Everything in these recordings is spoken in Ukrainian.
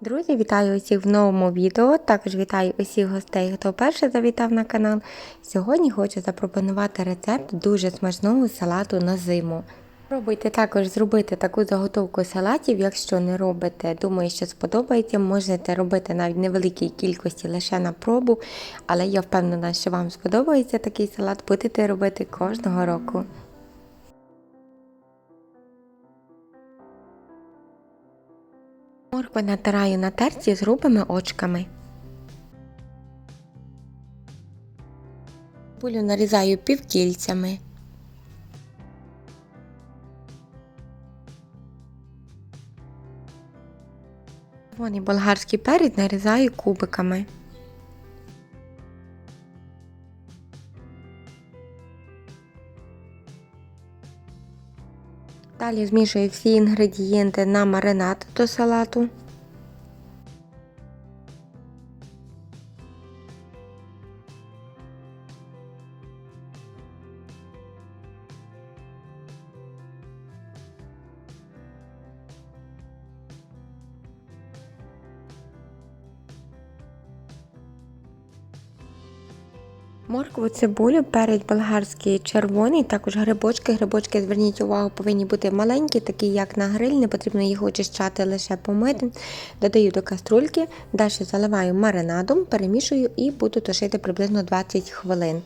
Друзі, вітаю усіх в новому відео. Також вітаю усіх гостей, хто вперше завітав на канал. Сьогодні хочу запропонувати рецепт дуже смачного салату на зиму. Пробуйте також зробити таку заготовку салатів, якщо не робите. Думаю, що сподобається. Можете робити навіть невеликій кількості лише на пробу, але я впевнена, що вам сподобається такий салат, будете робити кожного року. Моркви натираю на терці з грубими очками. Булю нарізаю півкільцями. Червоний болгарський перець нарізаю кубиками. Далі змішую всі інгредієнти на маринад до салату. Моркву, цибулю, перець болгарський червоний, також грибочки. Грибочки, зверніть увагу, повинні бути маленькі, такі як на гриль, не потрібно їх очищати, лише помити. Додаю до каструльки, далі заливаю маринадом, перемішую і буду тушити приблизно 20 хвилин.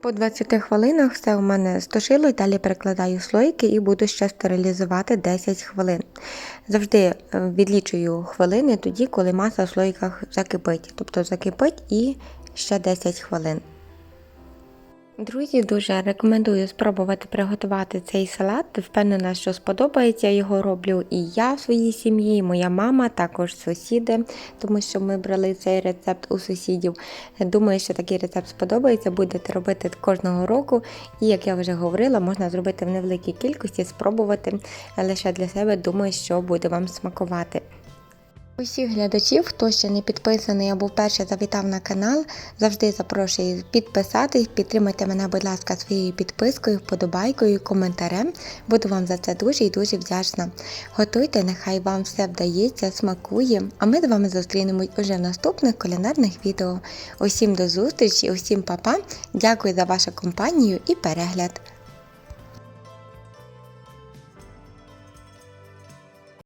По 20 хвилинах все у мене стошило, і далі перекладаю слойки і буду ще стерилізувати 10 хвилин. Завжди е, відлічую хвилини тоді, коли маса в слойках закипить. Тобто закипить і ще 10 хвилин. Друзі, дуже рекомендую спробувати приготувати цей салат. Впевнена, що сподобається. Його роблю і я в своїй сім'ї, і моя мама, також сусіди, тому що ми брали цей рецепт у сусідів. Думаю, що такий рецепт сподобається, будете робити кожного року. І як я вже говорила, можна зробити в невеликій кількості, спробувати лише для себе. Думаю, що буде вам смакувати. Усіх глядачів, хто ще не підписаний або вперше завітав на канал, завжди запрошую підписатись, підтримайте мене, будь ласка, своєю підпискою, вподобайкою, коментарем. Буду вам за це дуже і дуже вдячна. Готуйте, нехай вам все вдається, смакує. А ми з вами зустрінемось уже в наступних кулінарних відео. Усім до зустрічі, усім па-па. Дякую за вашу компанію і перегляд.